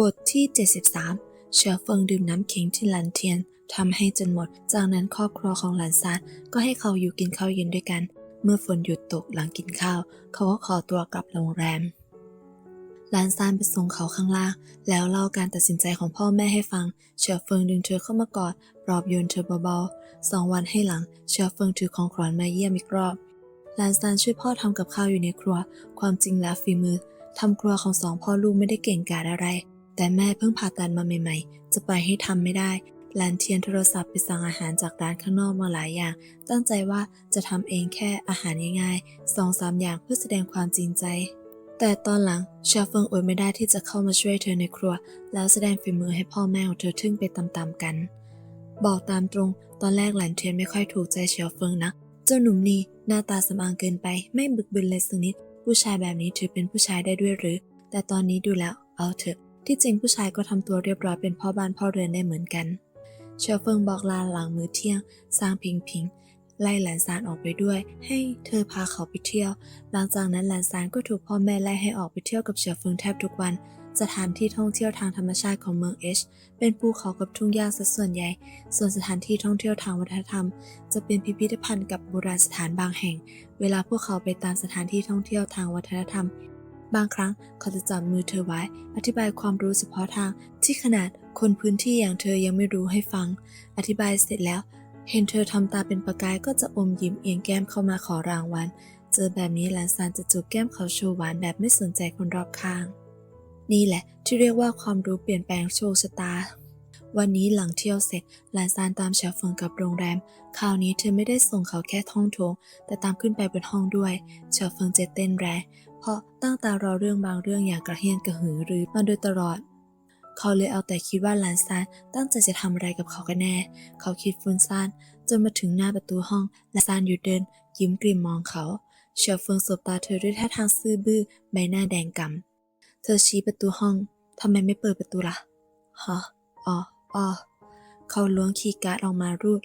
บทที่ 73 เชื้อเฟิงดื่มน้ำขิงที่หลันเทียนทำให้จนหมด จากนั้นครอบครัวของหลานซานก็ให้เขาอยู่กินข้าวเย็นด้วยกัน เมื่อฝนหยุดตกหลังกินข้าว เขาก็ขอตัวกลับโรงแรม หลานซานไปส่งเขาข้างล่าง แล้วเล่าการตัดสินใจของพ่อแม่ให้ฟัง เชื้อเฟิงดึงเธอเข้ามากอดปลอบโยนเธอเบาๆสองวันให้หลัง เชื้อเฟิงถือของขวัญมาเยี่ยมอีกรอบ หลานซานช่วยพ่อทำกับข้าวอยู่ในครัว ความจริงแล้วฝีมือทำครัวของสองพ่อลูกไม่ได้เก่งกาจอะไร แต่แม่เพิ่งผ่าตัดมาใหม่ๆ จะไปให้ทำไม่ได้หลานเทียนโทรศัพท์ไปสั่งอาหารจากร้านข้างนอกมาหลายอย่าง ตั้งใจว่าจะทำเองแค่อาหารง่ายๆสองสามอย่างเพื่อแสดงความจริงใจ แต่ตอนหลังชาเฟิงอดไม่ได้ที่จะเข้ามาช่วยเธอในครัว แล้วแสดงฝีมือให้พ่อแม่ของเธอทึ่งไปตามๆกัน บอกตามตรงตอนแรกหลานเทียนไม่ค่อยถูกใจเฉียวเฟิงนักเจ้าหนุ่มนี่หน้าตาสำอางเกินไปไม่บึกบึนเลยสักนิด ผู้ชายแบบนี้ถือเป็นผู้ชายได้ด้วยหรือ แต่ตอนนี้ดูแล้วเอาเถอะ ที่จริงผู้ชายก็ทำตัวเรียบร้อยเป็นพ่อบ้านพ่อเรือนได้เหมือนกันเชียวเฟิงบอกลาหลังมื้อเที่ยงสร้างพิงพิงไล่หลานซานออกไปด้วย ให้เธอพาเขาไปเที่ยว หลังจากนั้นหลานซานก็ถูกพ่อแม่ไล่ให้ออกไปเที่ยวกับเฉียวเฟิงแทบทุกวัน สถานที่ท่องเที่ยวทางธรรมชาติของเมืองเอช เป็นภูเขากับทุ่งหญ้าซะส่วนใหญ่ ส่วนสถานที่ท่องเที่ยวทางวัฒนธรรม จะเป็นพิพิธภัณฑ์กับโบราณสถานบางแห่ง เวลาพวกเขาไปตามสถานที่ท่องเที่ยวทางวัฒนธรรม บางครั้งเขาจะจับมือเธอไว้ อธิบายความรู้เฉพาะทางที่ขนาดคนพื้นที่อย่างเธอยังไม่รู้ให้ฟัง อธิบายเสร็จแล้ว เห็นเธอทำตาเป็นประกายก็จะอมยิ้มเอียงแก้มเข้ามาขอรางวัล เจอแบบนี้หลานซานจะจูบแก้มเขาโชว์หวานแบบไม่สนใจคนรอบข้าง นี่แหละที่เรียกว่าความรู้เปลี่ยนแปลงโชคชะตาวันนี้หลังเที่ยวเสร็จ หลานซานตามเฉาเฟิงกลับโรงแรม คราวนี้เธอไม่ได้ส่งเขาแค่ท่องโถงแต่ตามขึ้นไปบนห้องด้วยเฉาเฟิงเจเต้นแรง พราะตั้งตารอเรื่องบางเรื่องอย่างกระเฮียนกระหือรือมาโดยตลอด เขาเลยเอาแต่คิดว่าหลานซานตั้งใจจะทำอะไรกับเขากันแน่ เขาคิดฟุ้งซ่านจนมาถึงหน้าประตูห้องและซานหยุดเดิน ยิ้มกริ่มมองเขาเฉียวเฟิงสบตาเธอด้วยท่าทางซื่อบื้อใบหน้าแดงกำเธอชี้ประตูห้องทำไมไม่เปิดประตูล่ะฮะอ๋ออ๋อเขาล้วงคีย์การ์ดออกมารูด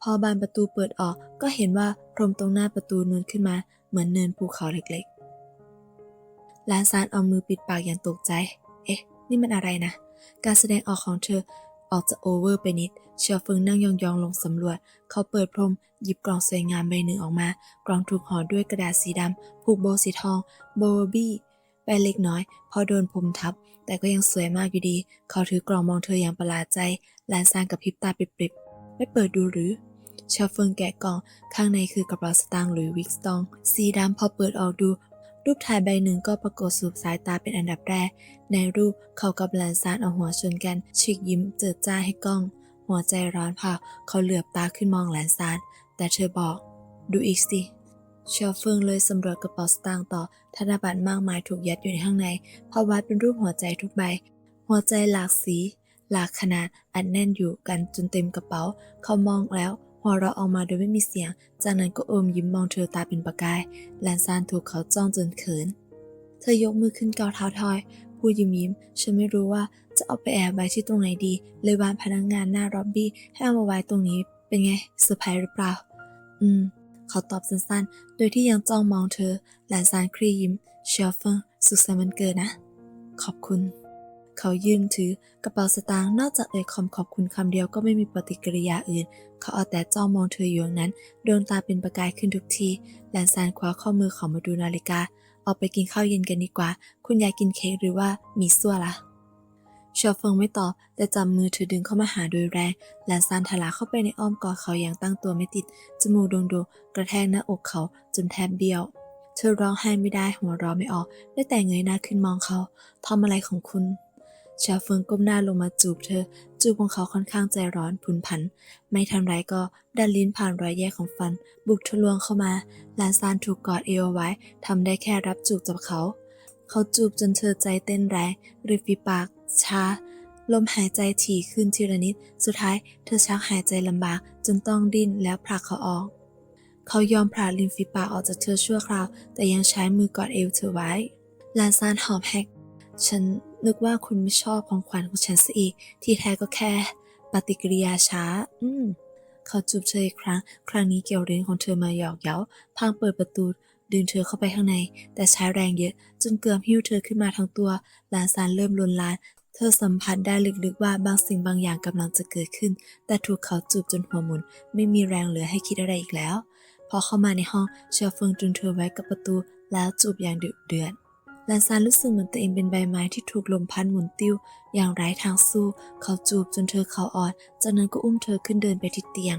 พอบานประตูเปิดออกก็เห็นว่าพรมตรงหน้าประตูนูนขึ้นมาเหมือนเนินภูเขาเล็กๆ ลานซานเอามือปิดปากอย่างตกใจ เอ๊ะ นี่มันอะไรนะ การแสดงออกของเธอออกจะโอเวอร์ไปนิด เชียวเฟิงนั่งยองๆลงสำรวจ เขาเปิดพรม หยิบกล่องสวยงามใบหนึ่งออกมา กล่องถูกห่อด้วยกระดาษสีดำ ผูกโบว์สีทอง โบว์บี้ไปเล็กน้อยพอโดนพรมทับ แต่ก็ยังสวยมากอยู่ดี เขาถือกล่องมองเธออย่างประหลาดใจ ลานซานกับพริบตาปริบๆ ไม่เปิดดูหรือเชฟเฟิงแกะกล่อง ข้างในคือกระเป๋าสตางค์หรือวิกสตอง สีดำพอเปิดออกดู รูปถ่ายใบหนึ่งก็ปรากฏสูบสายตาเป็นอันดับแรก ในรูปเขากับหลานซานเอาหัวชนกันฉีกยิ้มเจิดจ้าให้กล้อง หัวใจร้อนเผาเขาเหลือบตาขึ้นมองหลานซาน แต่เธอบอก ดูอีกสิเชฟเฟิงเลยสำรวจกระเป๋าสตางค์ต่อ ธนบัตรมากมายถูกยัดอยู่ในข้างในพอวัดเป็นรูปหัวใจทุกใบ หัวใจหลากสี หลากขนาดอัดแน่นอยู่กันจนเต็มกระเป๋า เขามองแล้ว หัวเราะออกมาโดยไม่มีเสียง จากนั้นก็อมยิ้มมองเธอตาเป็นประกาย แลนซานถูกเขาจ้องจนเขิน เธอยกมือขึ้นเกาเท้าทอย พูดยิ้มยิ้ม ฉันไม่รู้ว่าจะเอาไปแอบไว้ที่ตรงไหนดี เลยวานพนักงานหน้าร็อบบี้ให้เอามาไว้ตรงนี้ เป็นไงเซอร์ไพรส์หรือเปล่า อืม เขาตอบสั้นๆ โดยที่ยังจ้องมองเธอหลนซานครียิ้มเชลเฟิงสุขสันต์วันเกิดนะ ขอบคุณ เขายื่นถือกระเป๋าสตางค์นอกจากเอ่ยคำขอบคุณคำเดียวก็ไม่มีปฏิกิริยาอื่น เขาเอาแต่จ้องมองเธออยู่อย่างนั้น ดวงตาเป็นประกายขึ้นทุกทีแลนซานคว้าข้อมือเขามาดูนาฬิกา ออกไปกินข้าวเย็นกันดีกว่า คุณอยากกินเค้กหรือว่ามีซั่วล่ะเชอเฟิงไม่ตอบ แต่จำมือเธอดึงเข้ามาหาโดยแรงแลนซานทลาเข้าไปในอ้อมกอดเขาอย่างตั้งตัวไม่ติด จมูกโดงโดกระแทกหน้าอกเขาจนแทบเบี้ยว เธอร้องไห้ไม่ได้หัวเราะไม่ออกได้แต่เงยหน้าขึ้นมองเขาทำอะไรของคุณ ชาเฟิงก้มหน้าลงมาจูบเธอ จูบของเขาค่อนข้างใจร้อนผุนผัน ไม่ทันไรก็ดันลิ้นผ่านรอยแยกของฟัน บุกทะลวงเข้ามา ลานซานถูกกอดเอวไว้ทำได้แค่รับจูบจากเขา เขาจูบจนเธอใจเต้นแรงริมฝีปาก ช้า ลมหายใจถี่ขึ้นทีละนิด สุดท้ายเธอชักหายใจลำบากจนต้องดิ้นแล้วผลักเขาออก เขายอมผลาริมฝีปากออกจากเธอชั่วคราว แต่ยังใช้มือกอดเอวเธอไว้ ลานซานหอบแฮกฉัน นึกว่าคุณไม่ชอบของขวัญของฉันซะอีก ที่แท้ก็แค่ ปฏิกิริยาช้า อืม เขาจูบเธออีกครั้ง ครั้งนี้เกี่ยวเรนของเธอมาหยอกเย้า พังเปิดประตู ดึงเธอเข้าไปข้างใน แต่ใช้แรงเยอะ จนเกือบหิ้วเธอขึ้นมาทั้งตัวลานซานเริ่มลวนลาน เธอสัมผัสได้ลึกๆว่าบางสิ่งบางอย่างกำลังจะเกิดขึ้น แต่ถูกเขาจูบจนหัวหมุน ไม่มีแรงเหลือให้คิดอะไรอีกแล้ว พอเข้ามาในห้องเชอเฟิงตรึงเธอไว้กับประตูแล้วจูบอย่างดุเดือด ลนซานรู้สึกเหมือนตัวเองเป็นใบไม้ที่ถูกลมพัดหมุนติ้ว อย่างไร้ทางสู้ เขาจูบจนเธอเขาอ่อน จากนั้นก็อุ้มเธอขึ้นเดินไปที่เตียง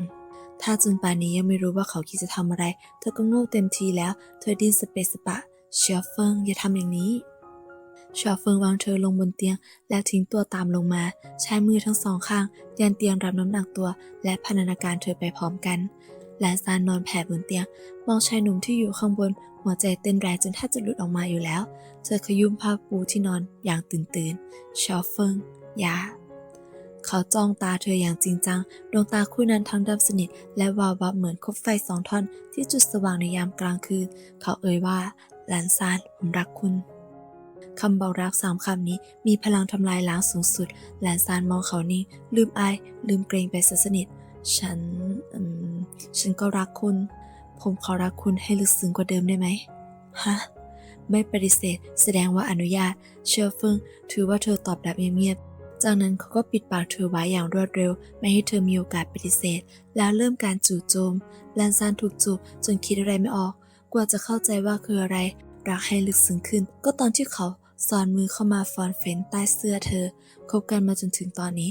ถ้าจนป่านนี้ยังไม่รู้ว่าเขาคิดจะทำอะไร เธอก็โง่เต็มทีแล้ว เธอดิ้นสเปสปะเชียเฟิงอย่าทำอย่างนี้เชียเฟิงวางเธอลงบนเตียง แล้วทิ้งตัวตามลงมา ใช้มือทั้งสองข้างยันเตียงรับน้ำหนักตัว และพันนาการเธอไปพร้อมกันแลนซานนอนแผ่บนเตียง มองชายหนุ่มที่อยู่ข้างบน หัวใจเต้นแรงจนแทบจะหลุดออกมาอยู่แล้ว เธอขยุมผ้าปูที่นอนอย่างตื่นตื่นชอเฟิงยาเขาจ้องตาเธออย่างจริงจัง ดวงตาคู่นั้นทั้งดำสนิท และวาววับเหมือนคบไฟสองท่อน ที่จุดสว่างในยามกลางคืน เขาเอ่ยว่า หลานซานผมรักคุณคำบอกรักสามคำนี้มีพลังทำลายล้างสูงสุด หลานซานมองเขานิ่ง ลืมอาย ลืมเกรงไปซะสนิท ฉันอืมฉันก็รักคุณ ผมขอรักคุณให้ลึกซึ้งกว่าเดิมได้ไหมฮะไม่ปฏิเสธ แสดงว่าอนุญาต เชอเฟิงถือว่าเธอตอบแบบเงียบๆ จากนั้นเขาก็ปิดปากเธอไว้อย่างรวดเร็ว ไม่ให้เธอมีโอกาสปฏิเสธ แล้วเริ่มการจู่โจมแลนซานถูกจูบจนคิดอะไรไม่ออก กว่าจะเข้าใจว่าคืออะไร รักให้ลึกซึ้งขึ้น ก็ตอนที่เขาสอนมือเข้ามาฟอนเฟนใต้เสื้อเธอ คบกันมาจนถึงตอนนี้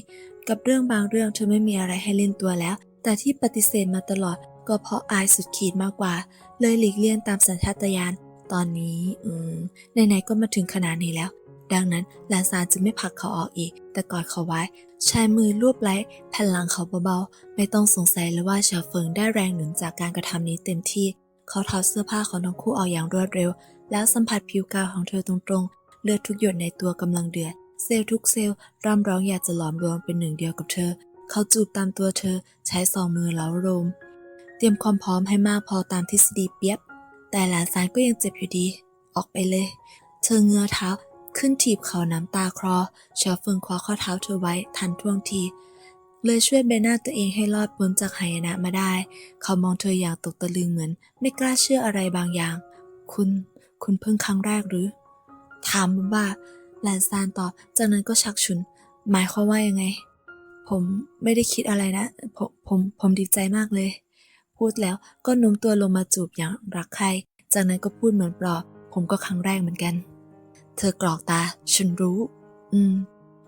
กับเรื่องบางเรื่องเธอไม่มีอะไรให้เล่นตัวแล้ว แต่ที่ปฏิเสธมาตลอด ก็เพราะอายสุดขีดมากกว่า เลยหลีกเลี่ยงตามสัญชาตญาณ ตอนนี้ อืม ไหนๆก็มาถึงขนาดนี้แล้ว ดังนั้นหลานซานจึงไม่ผลักเขาออกอีก แต่กอดเขาไว้ใช้มือลูบไล้แผ่นหลังเขาเบาๆ ไม่ต้องสงสัยเลยว่าเฉาเฟิงได้แรงหนุนจากการกระทำนี้เต็มที่ เขาถอดเสื้อผ้าของทั้งคู่ออกอย่างรวดเร็ว แล้วสัมผัสผิวกายของเธอตรงๆ เลือดทุกหยดในตัวกำลังเดือด เซลล์ทุกเซลล์ร่ำร้องอยากจะหลอมรวมเป็นหนึ่งเดียวกับเธอ เขาจูบตามตัวเธอ ใช้สองมือเล้ารม เตรียมความพร้อมให้มากพอตามทฤษฎีเปียบ แต่หลานซานก็ยังเจ็บอยู่ดี ออกไปเลย เธอเงื้อเท้าขึ้นถีบเขาน้ำตาคลอชอเฟิงคว้าข้อเท้าเธอไว้ทันท่วงที เลยช่วยใบน้าตัวเองให้รอดพ้นจากหายนะมาได้ เขามองเธออย่างตกตะลึงเหมือน ไม่กล้าเชื่ออะไรบางอย่าง คุณ คุณเพิ่งครั้งแรกหรือ ถามว่าหลานซานตอบจากนั้นก็ชักชุน หมายความว่ายังไง ผมไม่ได้คิดอะไรนะ ผมผมผมดีใจมากเลย พูดแล้วก็โน้มตัวลงมาจูบอย่างรักใคร จากนั้นก็พูดเหมือนปลอบ ผมก็ครั้งแรกเหมือนกัน เธอกรอกตา ฉันรู้ อืม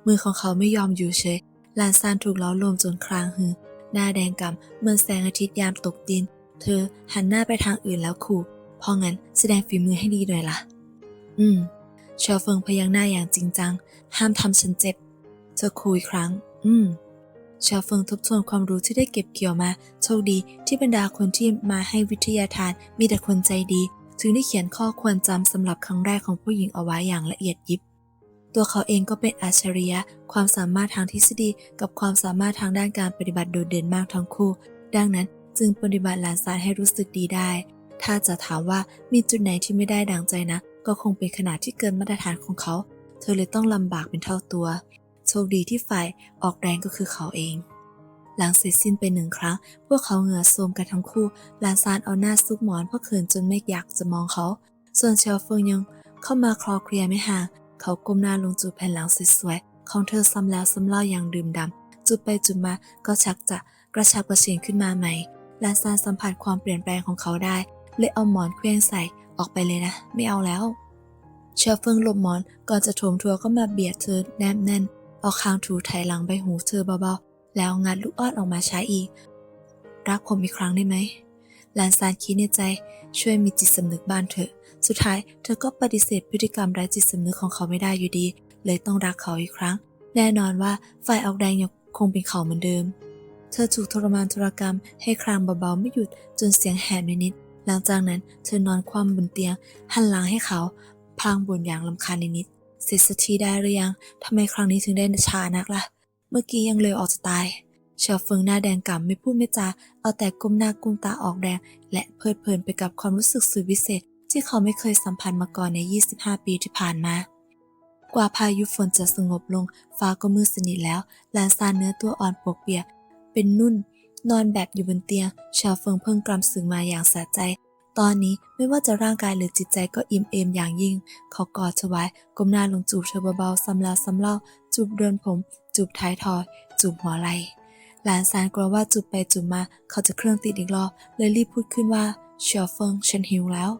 มือของเขาไม่ยอมอยู่เฉยลานซานถูกล้าลมจนคลางหือ หน้าแดงกำเหมื่อนแสงอาทิตย์ยามตกดิน เธอหันหน้าไปทางอื่นแล้วขู่พราะงั้นแสดงฝีมือให้ดีหน่อยล่ะ อืมชอเฟิงพยักหน้าอย่างจริงจัง ห้ามทำฉันเจ็บ เธอคุยครั้ง อืม ชาเฟิงทบทวนความรู้ที่ได้เก็บเกี่ยวมา โชคดีที่บรรดาคนที่มาให้วิทยาทานมีแต่คนใจดี ถึงได้เขียนข้อควรจำสำหรับครั้งแรกของผู้หญิงเอาไว้อย่างละเอียดยิบ ตัวเขาเองก็เป็นอัจฉริยะ ความสามารถทางทฤษฎีกับความสามารถทางด้านการปฏิบัติโดดเด่นมากทั้งคู่ ดังนั้นจึงปฏิบัติหลานซานให้รู้สึกดีได้ ถ้าจะถามว่ามีจุดไหนที่ไม่ได้ดังใจนะ ก็คงเป็นขนาดที่เกินมาตรฐานของเขา เธอเลยต้องลำบากเป็นเท่าตัว โชคดีที่ฝ่ายออกแรงก็คือเขาเอง หลังเสร็จสิ้นไปหนึ่งครั้ง พวกเขาเหงื่อโทมกันทั้งคู่ ลานซานเอาหน้าซุกหมอนเพราะเขินจนไม่อยากจะมองเขา ส่วนเชลฟงยังเข้ามาคลอเคลียไม่ห่าง เขาก้มหน้าลงจูบแผ่นหลังสวยๆของเธอซ้ำแล้วซ้ำเล่าอย่างดื่มดำจูบไปจูบมาก็ชักจะกระชับกระเฉงขึ้นมาใหม่ลานซานสัมผัสความเปลี่ยนแปลงของเขาได้ เลยเอาหมอนเคว้งใส่ออกไปเลยนะ ไม่เอาแล้วเชลเฟิงหลบหมอนก่อนจะโถมทัวเข้ามาเบียดเธอแนบแน่น เอาคางถูไถหลังใบหูเธอเบาๆ แล้วงัดลูกอ้อนออกมาใช้อีก รักผมอีกครั้งได้ไหมหลานซานคิดในใจช่วยมีจิตสำนึกบ้านเถอะ สุดท้ายเธอก็ปฏิเสธพฤติกรรมไร้จิตสำนึกของเขาไม่ได้อยู่ดี เลยต้องรักเขาอีกครั้ง แน่นอนว่าฝ่ายออกแรงยังคงเป็นเขาเหมือนเดิม เธอถูกทรมานทรกรรม ให้ครางเบาๆไม่หยุดจนเสียงแหบนิดๆหลังจากนั้นเธอนอนคว่ำบนเตียง หันหลังให้เขา พางบ่นอย่างลำคาญนิดๆ เสร็จสักทีได้หรือยังทำไมครั้งนี้ถึงได้ช้านักล่ะ เมื่อกี้ยังเร็วออกจะตายเชาเฟิงหน้าแดงก่ำไม่พูดไม่จา เอาแต่ก้มหน้าก้มตาออกแดงและเพลิดเพลินไปกับความรู้สึกสุดวิเศษ ที่เขาไม่เคยสัมผัสมาก่อนใน 25 ปีที่ผ่านมา กว่าพายุฝนจะสงบลง ฟ้าก็มืดสนิทแล้วลานซานเนื้อตัวอ่อนปกเปียก เป็นนุ่น นอนแบบอยู่บนเตียงชาวเฟิงเพิ่งกลำสึงมาอย่างสะใจ ตอนนี้ไม่ว่าจะร่างกายหรือจิตใจก็อิ่มเอมอย่างยิ่งเขากอดเธอไว้ก้มหน้าลงจูบเธอเบาๆซ้ำแล้วซ้ำเล่า จูบเดือนผม จูบท้ายทอย จูบหัวไหล่หลานซานกลัวว่าจูบไปจูบมาเขาจะเครื่องติดอีกรอบเลยรีบพูดขึ้นว่าเชียวเฟิงฉันหิวแล้ว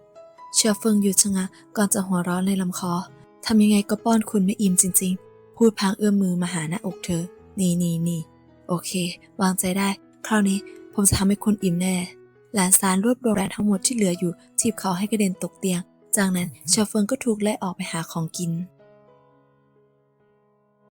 เชียวเฟิงหยุดชะงักก่อนจะหัวร้อนในลำคอทำยังไงก็ป้อนคุณไม่อิ่มจริง ๆ พูดพางเอื้อมมือมาหาหน้าอกเธอ นี่นี่นี่โอเค วางใจได้ คราวนี้ผมจะทำให้คุณอิ่มแน่ หลานซานรวบรวมแรงทั้งหมดที่เหลืออยู่ทีบเขาให้กระเด็นตกเตียง จากนั้นเชอเฟิงก็ถูกไล่ออกไปหาของกิน